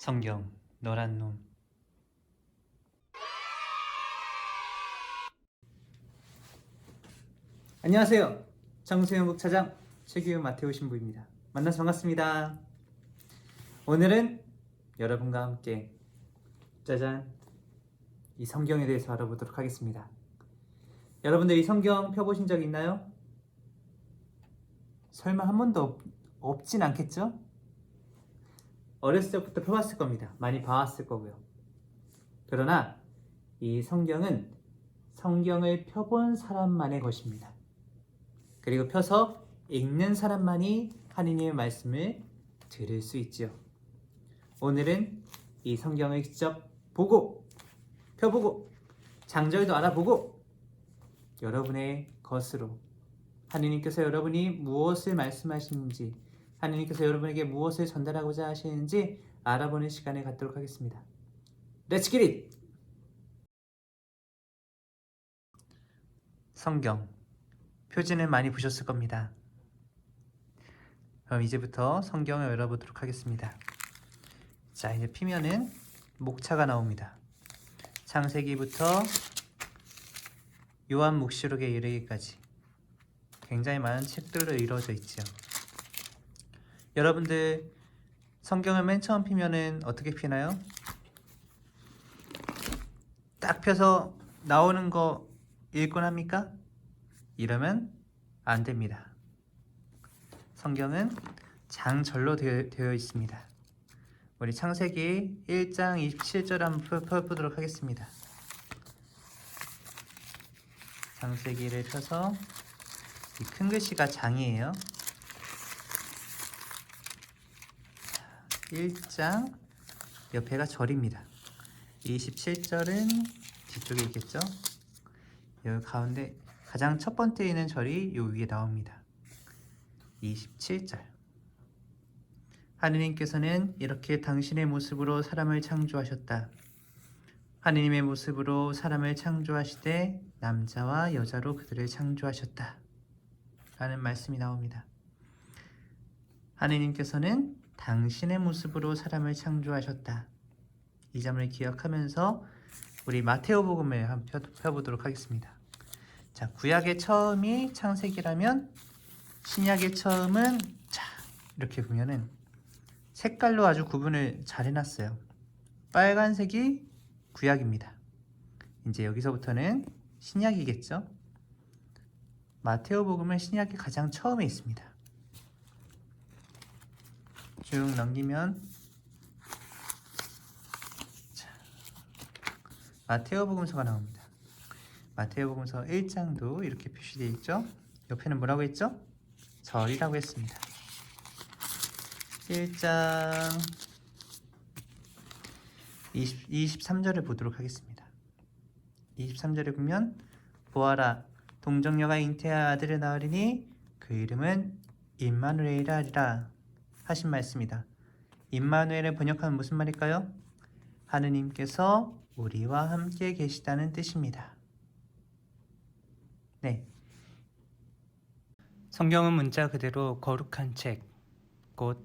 성경 너란 놈 안녕하세요. 정수영 목차장 최규현 마테오 신부입니다. 만나서 반갑습니다. 오늘은 여러분과 함께 짜잔 이 성경에 대해서 알아보도록 하겠습니다. 여러분들 이 성경 펴보신 적 있나요? 설마 한 번도 없, 없진 않겠죠? 어렸을 때부터 펴봤을 겁니다. 많이 봐왔을 거고요. 그러나 이 성경은 성경을 펴본 사람만의 것입니다. 그리고 펴서 읽는 사람만이 하느님의 말씀을 들을 수 있지요. 오늘은 이 성경을 직접 보고 펴보고 장절도 알아보고 여러분의 것으로 하느님께서 여러분이 무엇을 말씀하시는지 하느님께서 여러분에게 무엇을 전달하고자 하시는지 알아보는 시간을 갖도록 하겠습니다. Let's get it! 성경 표지는 많이 보셨을 겁니다. 그럼 이제부터 성경을 열어보도록 하겠습니다. 자 이제 피면은 목차가 나옵니다. 창세기부터 요한 묵시록에 이르기까지 굉장히 많은 책들로 이루어져 있죠. 여러분들 성경을 맨 처음 피면은 어떻게 피나요? 딱 펴서 나오는 거 읽곤 합니까? 이러면 안 됩니다. 성경은 장절로 되어, 되어 있습니다. 우리 창세기 1장 27절 한번 펴- 펴보도록 하겠습니다. 창세기를 펴서 이 큰 글씨가 장이에요. 1장 옆에가 절입니다. 27절은 뒤쪽에 있겠죠? 여기 가운데 가장 첫 번째 있는 절이 요 위에 나옵니다. 27절. 하느님께서는 이렇게 당신의 모습으로 사람을 창조하셨다. 하느님의 모습으로 사람을 창조하시되 남자와 여자로 그들을 창조하셨다. 라는 말씀이 나옵니다. 하느님께서는 당신의 모습으로 사람을 창조하셨다. 이 점을 기억하면서 우리 마테오 복음을 한번 펴- 펴보도록 하겠습니다. 자, 구약의 처음이 창세기라면 신약의 처음은 자, 이렇게 보면은 색깔로 아주 구분을 잘 해놨어요. 빨간색이 구약입니다. 이제 여기서부터는 신약이겠죠? 마테오 복음은 신약이 가장 처음에 있습니다. 쭉 넘기면 자, 마테오 복음서가 나옵니다. 마테오 복음서 1장도 이렇게 표시되어 있죠? 옆에는 뭐라고 했죠? 절이라고 했습니다. 1장 20, 23절을 보도록 하겠습니다. 23절에 보면 보아라 동정녀가 잉태한 아들을 낳으리니 그 이름은 임마누엘이라 하리라 하신 말씀이다. 임마누엘을 번역하면 무슨 말일까요? 하느님께서 우리와 함께 계시다는 뜻입니다. 네. 성경은 문자 그대로 거룩한 책, 곧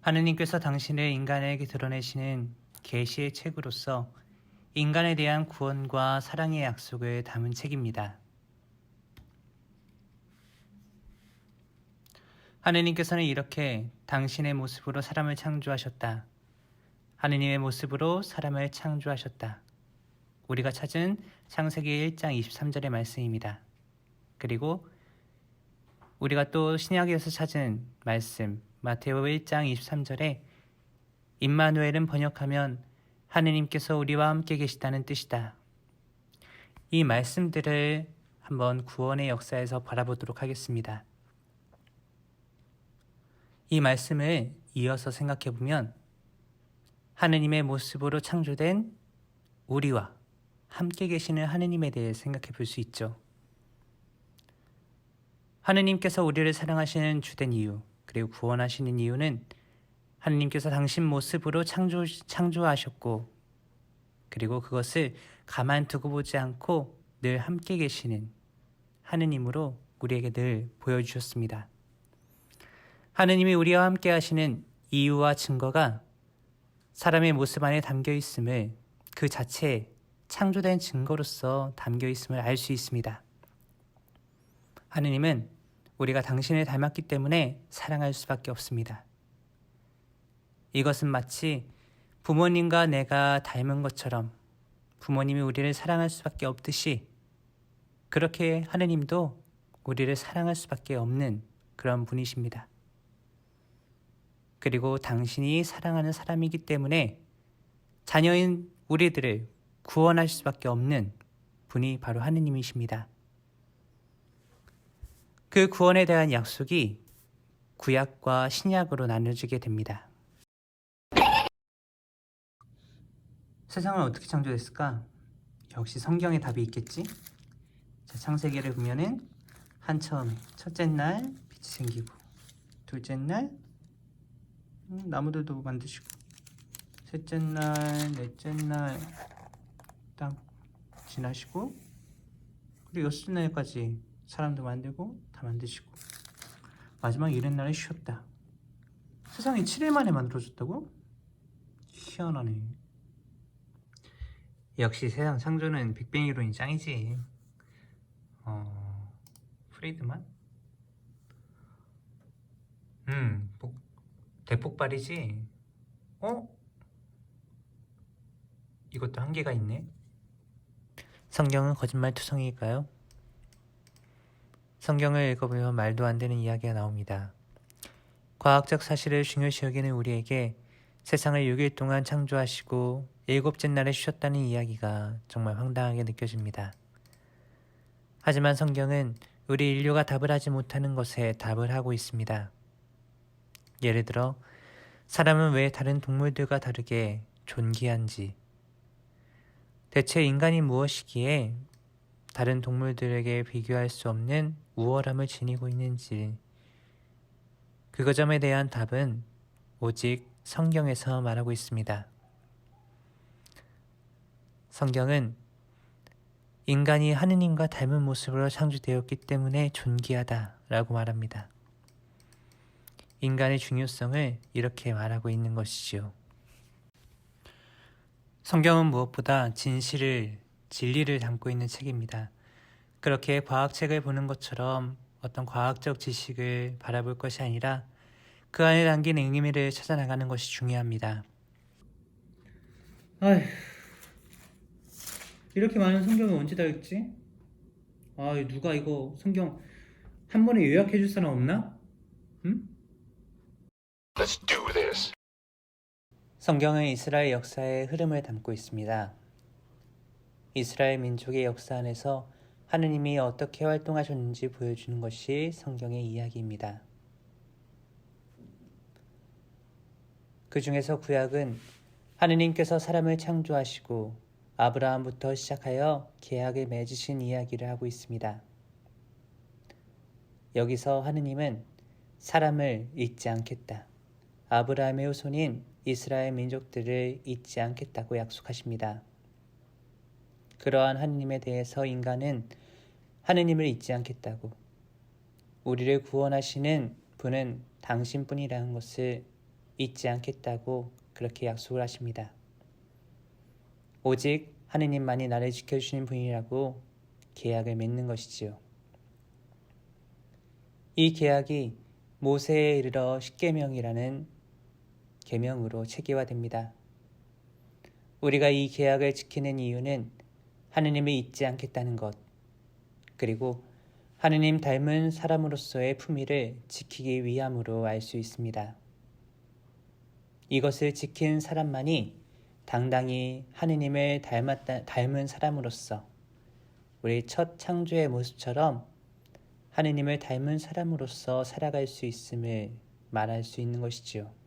하느님께서 당신을 인간에게 드러내시는 계시의 책으로서 인간에 대한 구원과 사랑의 약속을 담은 책입니다. 하느님께서는 이렇게 당신의 모습으로 사람을 창조하셨다. 하느님의 모습으로 사람을 창조하셨다. 우리가 찾은 창세기 1장 23절의 말씀입니다. 그리고 우리가 또 신약에서 찾은 말씀 마테오 1장 23절에 임마누엘은 번역하면 하느님께서 우리와 함께 계시다는 뜻이다. 이 말씀들을 한번 구원의 역사에서 바라보도록 하겠습니다. 이 말씀을 이어서 생각해 보면 하느님의 모습으로 창조된 우리와 함께 계시는 하느님에 대해 생각해 볼 수 있죠. 하느님께서 우리를 사랑하시는 주된 이유, 그리고 구원하시는 이유는 하느님께서 당신 모습으로 창조, 창조하셨고, 그리고 그것을 가만 두고 보지 않고 늘 함께 계시는 하느님으로 우리에게 늘 보여주셨습니다. 하느님이 우리와 함께 하시는 이유와 증거가 사람의 모습 안에 담겨 있음을 그 자체에 창조된 증거로서 담겨 있음을 알 수 있습니다. 하느님은 우리가 당신을 닮았기 때문에 사랑할 수밖에 없습니다. 이것은 마치 부모님과 내가 닮은 것처럼 부모님이 우리를 사랑할 수밖에 없듯이 그렇게 하느님도 우리를 사랑할 수밖에 없는 그런 분이십니다. 그리고 당신이 사랑하는 사람이기 때문에 자녀인 우리들을 구원할 수밖에 없는 분이 바로 하느님이십니다. 그 구원에 대한 약속이 구약과 신약으로 나눠지게 됩니다. 세상은 어떻게 창조됐을까? 역시 성경에 답이 있겠지? 자, 창세기를 보면은 한 처음에 첫째 날 빛이 생기고 둘째 날 음, 나무들도 만드시고 셋째 날 넷째 날딱 지나시고 그리고 여섯째 날까지 사람도 만들고 다 만드시고 마지막 일흔 날에 쉬었다. 세상이 7일 만에 만들어졌다고? 희한하네. 역시 세상 창조는 빅뱅 이론이 짱이지. 어, 프리드만? 음, 복, 대폭발이지. 어? 이것도 한계가 있네. 성경은 거짓말투성이일까요? 성경을 읽어보면 말도 안 되는 이야기가 나옵니다. 과학적 사실을 중요시 여기는 우리에게 세상을 6일 동안 창조하시고 일곱째 날에 쉬었다는 이야기가 정말 황당하게 느껴집니다. 하지만 성경은 우리 인류가 답을 하지 못하는 것에 답을 하고 있습니다. 예를 들어, 사람은 왜 다른 동물들과 다르게 존귀한지, 대체 인간이 무엇이기에 다른 동물들에게 비교할 수 없는 우월함을 지니고 있는지 그 점에 대한 답은 오직 성경에서 말하고 있습니다. 성경은 인간이 하느님과 닮은 모습으로 창조되었기 때문에 존귀하다라고 말합니다. 인간의 중요성을 이렇게 말하고 있는 것이지요. 성경은 무엇보다 진실을, 진리를 담고 있는 책입니다. 그렇게 과학책을 보는 것처럼 어떤 과학적 지식을 바라볼 것이 아니라 그 안에 담긴 의미를 찾아나가는 것이 중요합니다. 아휴, 이렇게 많은 성경을 언제 다 읽지? 아, 누가 이거 성경 한 번에 요약해 줄 사람 없나? 응? Let's do this. 성경은 이스라엘 역사의 흐름을 담고 있습니다. 이스라엘 민족의 역사 안에서 하느님이 어떻게 활동하셨는지 보여주는 것이 성경의 이야기입니다. 그 중에서 구약은 하느님께서 사람을 창조하시고 아브라함부터 시작하여 계약을 맺으신 이야기를 하고 있습니다. 여기서 하느님은 사람을 잊지 않겠다. 아브라함의 후손인 이스라엘 민족들을 잊지 않겠다고 약속하십니다. 그러한 하느님에 대해서 인간은 하느님을 잊지 않겠다고 우리를 구원하시는 분은 당신뿐이라는 것을 잊지 않겠다고 그렇게 약속을 하십니다. 오직 하느님만이 나를 지켜주시는 분이라고 계약을 맺는 것이지요. 이 계약이 모세에 이르러 십계명이라는 계명으로 체계화됩니다. 우리가 이 계약을 지키는 이유는 하느님을 잊지 않겠다는 것, 그리고 하느님 닮은 사람으로서의 품위를 지키기 위함으로 알 수 있습니다. 이것을 지킨 사람만이 당당히 하느님을 닮았다, 닮은 사람으로서 우리 첫 창조의 모습처럼 하느님을 닮은 사람으로서 살아갈 수 있음을 말할 수 있는 것이지요.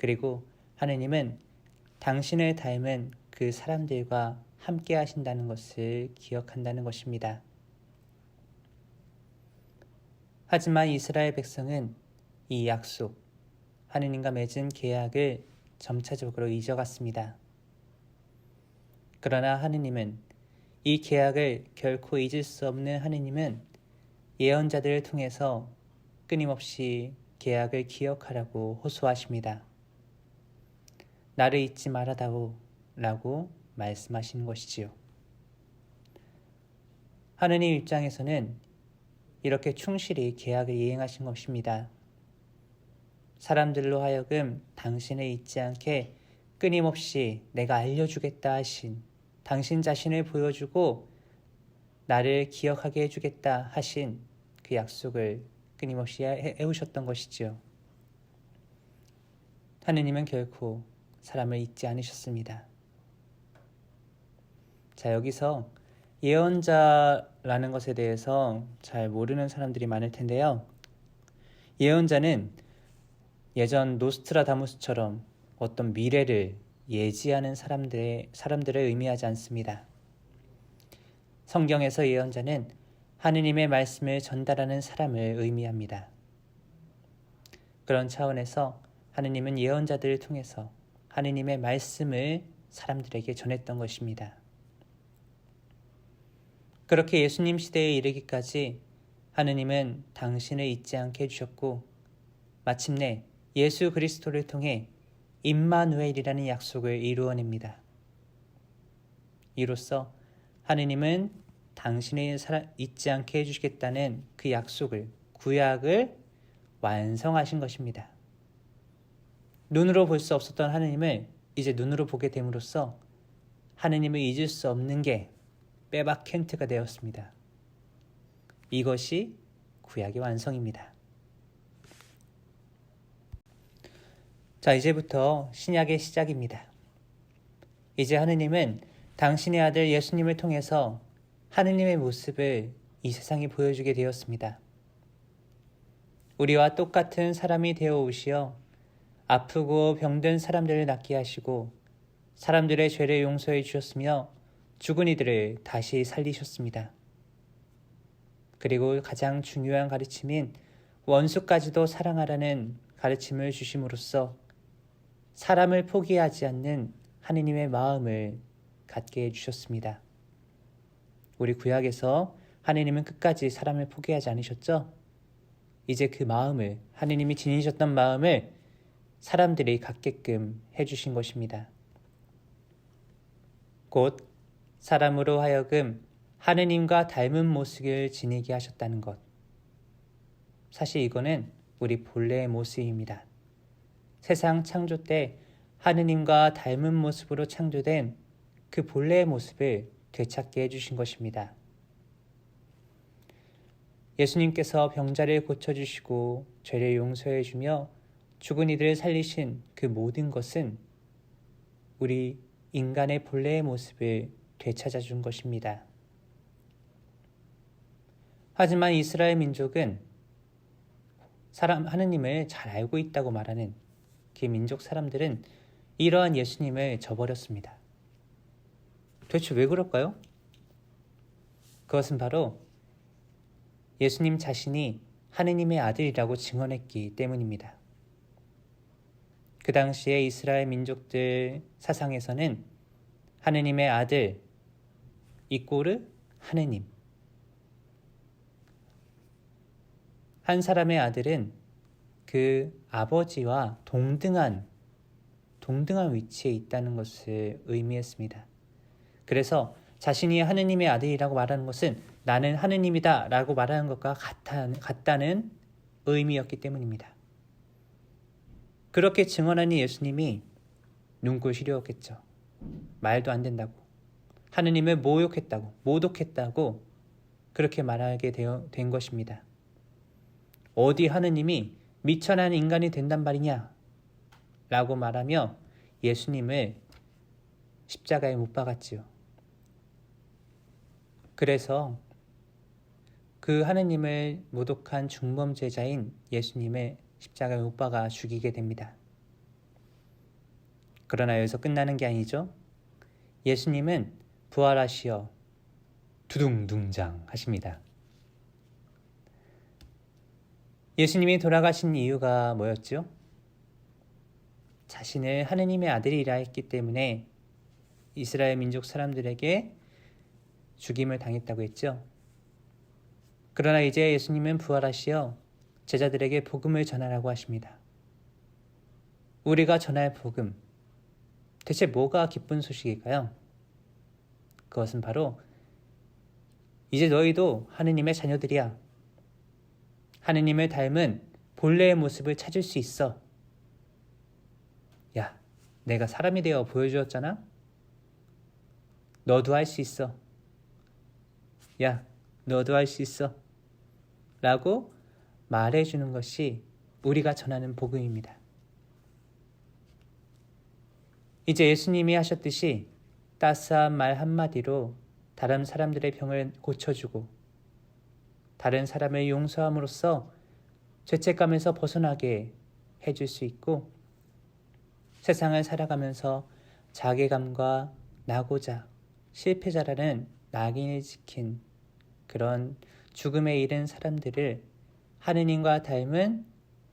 그리고 하느님은 당신을 닮은 그 사람들과 함께 하신다는 것을 기억한다는 것입니다. 하지만 이스라엘 백성은 이 약속, 하느님과 맺은 계약을 점차적으로 잊어갔습니다. 그러나 하느님은 이 계약을 결코 잊을 수 없는 하느님은 예언자들을 통해서 끊임없이 계약을 기억하라고 호소하십니다. 나를 잊지 말아다오 라고 말씀하시는 것이지요. 하느님 입장에서는 이렇게 충실히 계약을 이행하신 것입니다. 사람들로 하여금 당신을 잊지 않게 끊임없이 내가 알려주겠다 하신 당신 자신을 보여주고 나를 기억하게 해주겠다 하신 그 약속을 끊임없이 해- 해오셨던 것이지요. 하느님은 결코 사람을 잊지 않으셨습니다. 자, 여기서 예언자라는 것에 대해서 잘 모르는 사람들이 많을 텐데요. 예언자는 예전 노스트라다무스처럼 어떤 미래를 예지하는 사람들의 사람들을 의미하지 않습니다. 성경에서 예언자는 하느님의 말씀을 전달하는 사람을 의미합니다. 그런 차원에서 하느님은 예언자들을 통해서 하느님의 말씀을 사람들에게 전했던 것입니다. 그렇게 예수님 시대에 이르기까지 하느님은 당신을 잊지 않게 해주셨고 마침내 예수 그리스도를 통해 임마누엘이라는 약속을 이루어냅니다. 이로써 하느님은 당신을 잊지 않게 해주시겠다는 그 약속을 구약을 완성하신 것입니다. 눈으로 볼 수 없었던 하느님을 이제 눈으로 보게 됨으로써 하느님을 잊을 수 없는 게 빼박 켄트가 되었습니다. 이것이 구약의 완성입니다. 자, 이제부터 신약의 시작입니다. 이제 하느님은 당신의 아들 예수님을 통해서 하느님의 모습을 이 세상에 보여주게 되었습니다. 우리와 똑같은 사람이 되어 오시어 아프고 병든 사람들을 낫게 하시고 사람들의 죄를 용서해 주셨으며 죽은 이들을 다시 살리셨습니다. 그리고 가장 중요한 가르침인 원수까지도 사랑하라는 가르침을 주심으로써 사람을 포기하지 않는 하느님의 마음을 갖게 해주셨습니다. 우리 구약에서 하느님은 끝까지 사람을 포기하지 않으셨죠? 이제 그 마음을 하느님이 지니셨던 마음을 사람들이 갖게끔 해주신 것입니다. 곧 사람으로 하여금 하느님과 닮은 모습을 지니게 하셨다는 것. 사실 이거는 우리 본래의 모습입니다. 세상 창조 때 하느님과 닮은 모습으로 창조된 그 본래의 모습을 되찾게 해주신 것입니다. 예수님께서 병자를 고쳐주시고 죄를 용서해주며 죽은 이들을 살리신 그 모든 것은 우리 인간의 본래의 모습을 되찾아 준 것입니다. 하지만 이스라엘 민족은 사람 하느님을 잘 알고 있다고 말하는 그 민족 사람들은 이러한 예수님을 저버렸습니다. 도대체 왜 그럴까요? 그것은 바로 예수님 자신이 하느님의 아들이라고 증언했기 때문입니다. 그 당시에 이스라엘 민족들 사상에서는 하느님의 아들 이꼬르 하느님 한 사람의 아들은 그 아버지와 동등한 동등한 위치에 있다는 것을 의미했습니다. 그래서 자신이 하느님의 아들이라고 말하는 것은 나는 하느님이다 라고 말하는 것과 같다는 의미였기 때문입니다. 그렇게 증언하니 예수님이 눈꼴 시려웠겠죠. 말도 안 된다고. 하느님을 모욕했다고, 모독했다고 그렇게 말하게 되어, 된 것입니다. 어디 하느님이 미천한 인간이 된단 말이냐? 라고 말하며 예수님을 십자가에 못 박았지요. 그래서 그 하느님을 모독한 중범죄자인 예수님을 십자가에 못 박아 죽이게 됩니다. 그러나 여기서 끝나는 게 아니죠. 예수님은 부활하시어 두둥둥장 하십니다. 예수님이 돌아가신 이유가 뭐였죠? 자신을 하느님의 아들이라 했기 때문에 이스라엘 민족 사람들에게 죽임을 당했다고 했죠. 그러나 이제 예수님은 부활하시어 제자들에게 복음을 전하라고 하십니다. 우리가 전할 복음, 대체 뭐가 기쁜 소식일까요? 그것은 바로 이제 너희도 하느님의 자녀들이야. 하느님을 닮은 본래의 모습을 찾을 수 있어. 야, 내가 사람이 되어 보여주었잖아? 너도 할 수 있어. 야, 너도 할 수 있어. 라고 말해주는 것이 우리가 전하는 복음입니다. 이제 예수님이 하셨듯이 따스한 말 한마디로 다른 사람들의 병을 고쳐주고 다른 사람을 용서함으로써 죄책감에서 벗어나게 해줄 수 있고 세상을 살아가면서 자괴감과 나고자 실패자라는 낙인을 지킨 그런 죽음에 이른 사람들을 하느님과 닮은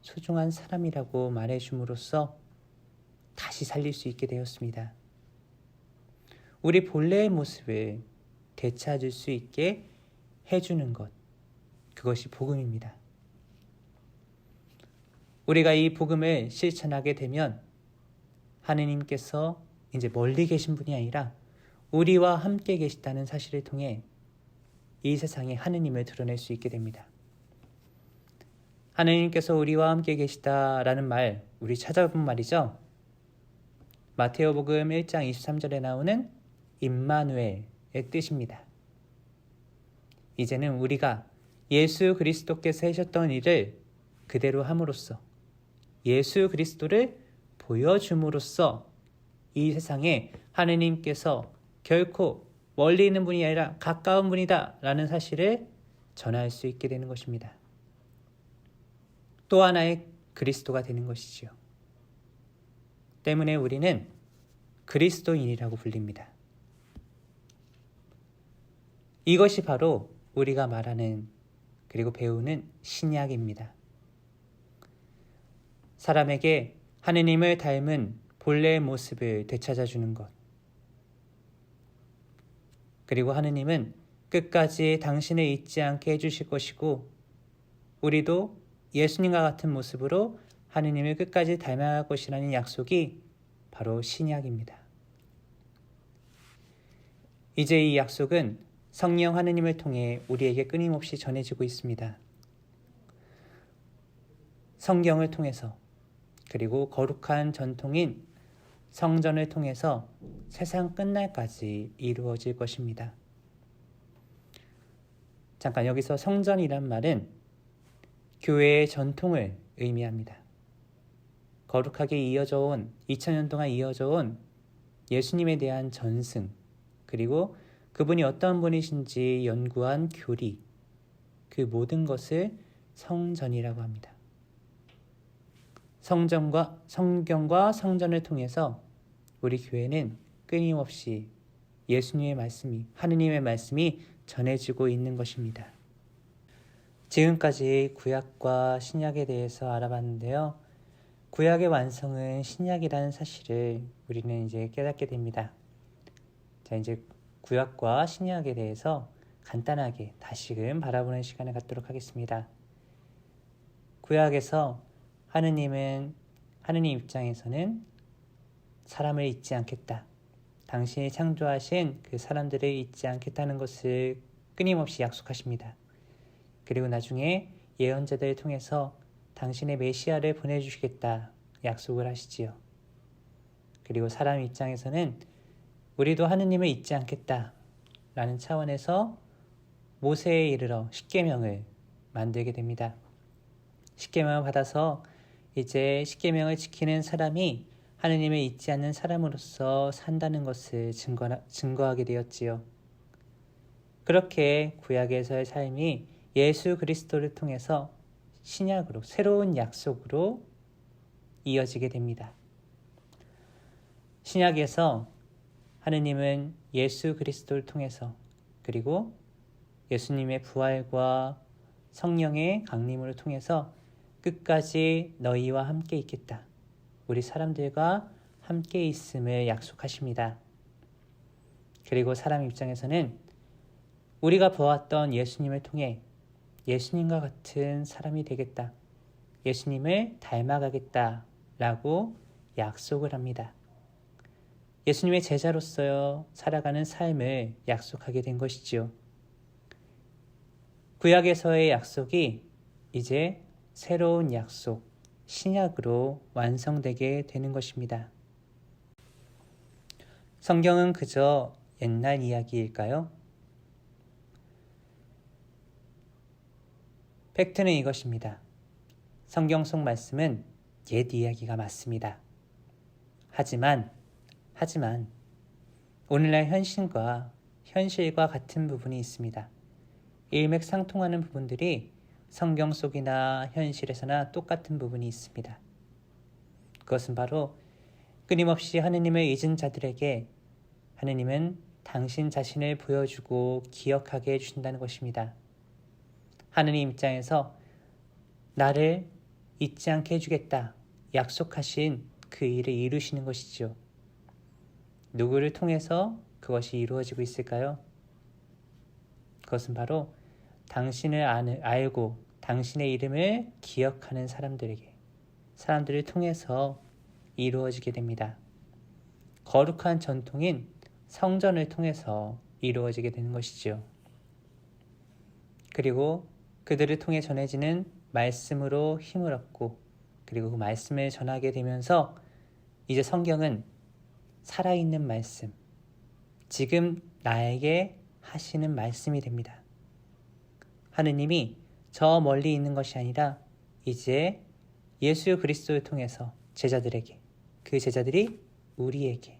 소중한 사람이라고 말해줌으로써 다시 살릴 수 있게 되었습니다. 우리 본래의 모습을 되찾을 수 있게 해주는 것, 그것이 복음입니다. 우리가 이 복음을 실천하게 되면 하느님께서 이제 멀리 계신 분이 아니라 우리와 함께 계시다는 사실을 통해 이 세상에 하느님을 드러낼 수 있게 됩니다. 하느님께서 우리와 함께 계시다라는 말, 우리 찾아본 말이죠. 마테오복음 1장 23절에 나오는 임마누엘의 뜻입니다. 이제는 우리가 예수 그리스도께서 하셨던 일을 그대로 함으로써 예수 그리스도를 보여줌으로써 이 세상에 하느님께서 결코 멀리 있는 분이 아니라 가까운 분이다 라는 사실을 전할 수 있게 되는 것입니다. 또 하나의 그리스도가 되는 것이지요. 때문에 우리는 그리스도인이라고 불립니다. 이것이 바로 우리가 말하는 그리고 배우는 신약입니다. 사람에게 하느님을 닮은 본래의 모습을 되찾아주는 것. 그리고 하느님은 끝까지 당신을 잊지 않게 해주실 것이고, 우리도 예수님과 같은 모습으로 하느님을 끝까지 닮아갈 것이라는 약속이 바로 신약입니다. 이제 이 약속은 성령 하느님을 통해 우리에게 끊임없이 전해지고 있습니다. 성경을 통해서 그리고 거룩한 전통인 성전을 통해서 세상 끝날까지 이루어질 것입니다. 잠깐 여기서 성전이란 말은 교회의 전통을 의미합니다. 거룩하게 이어져 온 2000년 동안 이어져 온 예수님에 대한 전승 그리고 그분이 어떤 분이신지 연구한 교리 그 모든 것을 성전이라고 합니다. 성전과 성경과 성전을 통해서 우리 교회는 끊임없이 예수님의 말씀이 하느님의 말씀이 전해지고 있는 것입니다. 지금까지 구약과 신약에 대해서 알아봤는데요. 구약의 완성은 신약이라는 사실을 우리는 이제 깨닫게 됩니다. 자, 이제 구약과 신약에 대해서 간단하게 다시금 바라보는 시간을 갖도록 하겠습니다. 구약에서 하느님은 하느님 입장에서는 사람을 잊지 않겠다. 당신이 창조하신 그 사람들을 잊지 않겠다는 것을 끊임없이 약속하십니다. 그리고 나중에 예언자들을 통해서 당신의 메시아를 보내주시겠다 약속을 하시지요. 그리고 사람 입장에서는 우리도 하느님을 잊지 않겠다 라는 차원에서 모세에 이르러 십계명을 만들게 됩니다. 십계명을 받아서 이제 십계명을 지키는 사람이 하느님을 잊지 않는 사람으로서 산다는 것을 증거, 증거하게 되었지요. 그렇게 구약에서의 삶이 예수 그리스도를 통해서 신약으로 새로운 약속으로 이어지게 됩니다. 신약에서 하느님은 예수 그리스도를 통해서 그리고 예수님의 부활과 성령의 강림을 통해서 끝까지 너희와 함께 있겠다. 우리 사람들과 함께 있음을 약속하십니다. 그리고 사람 입장에서는 우리가 보았던 예수님을 통해 예수님과 같은 사람이 되겠다. 예수님을 닮아가겠다. 라고 약속을 합니다. 예수님의 제자로서 살아가는 삶을 약속하게 된 것이지요. 구약에서의 약속이 이제 새로운 약속, 신약으로 완성되게 되는 것입니다. 성경은 그저 옛날 이야기일까요? 팩트는 이것입니다. 성경 속 말씀은 옛 이야기가 맞습니다. 하지만, 하지만, 오늘날 현실과 현실과 같은 부분이 있습니다. 일맥상통하는 부분들이 성경 속이나 현실에서나 똑같은 부분이 있습니다. 그것은 바로 끊임없이 하느님을 잊은 자들에게 하느님은 당신 자신을 보여주고 기억하게 해주신다는 것입니다. 하느님 입장에서 나를 잊지 않게 해주겠다 약속하신 그 일을 이루시는 것이죠. 누구를 통해서 그것이 이루어지고 있을까요? 그것은 바로 당신을 알고 당신의 이름을 기억하는 사람들에게 사람들을 통해서 이루어지게 됩니다. 거룩한 전통인 성전을 통해서 이루어지게 되는 것이지요. 그리고 그들을 통해 전해지는 말씀으로 힘을 얻고 그리고 그 말씀을 전하게 되면서 이제 성경은 살아있는 말씀, 지금 나에게 하시는 말씀이 됩니다. 하느님이 저 멀리 있는 것이 아니라 이제 예수 그리스도를 통해서 제자들에게 그 제자들이 우리에게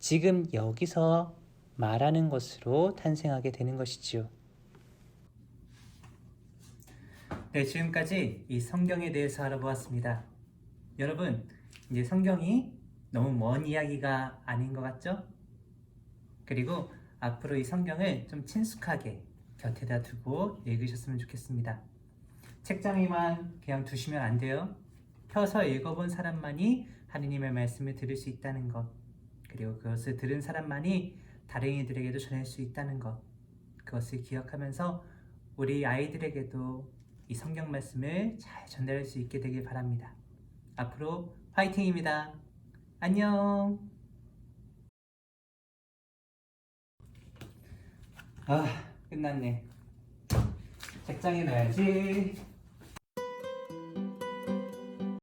지금 여기서 말하는 것으로 탄생하게 되는 것이지요. 네, 지금까지 이 성경에 대해서 알아보았습니다. 여러분, 이제 성경이 너무 먼 이야기가 아닌 것 같죠? 그리고 앞으로 이 성경을 좀 친숙하게 곁에다 두고 읽으셨으면 좋겠습니다. 책장에만 그냥 두시면 안 돼요. 펴서 읽어본 사람만이 하느님의 말씀을 들을 수 있다는 것, 그리고 그것을 들은 사람만이 다른 이들에게도 전할 수 있다는 것, 그것을 기억하면서 우리 아이들에게도 이 성경 말씀을 잘 전달할 수 있게 되길 바랍니다. 앞으로 화이팅입니다. 안녕. 아, 끝났네. 책장에 넣어야지.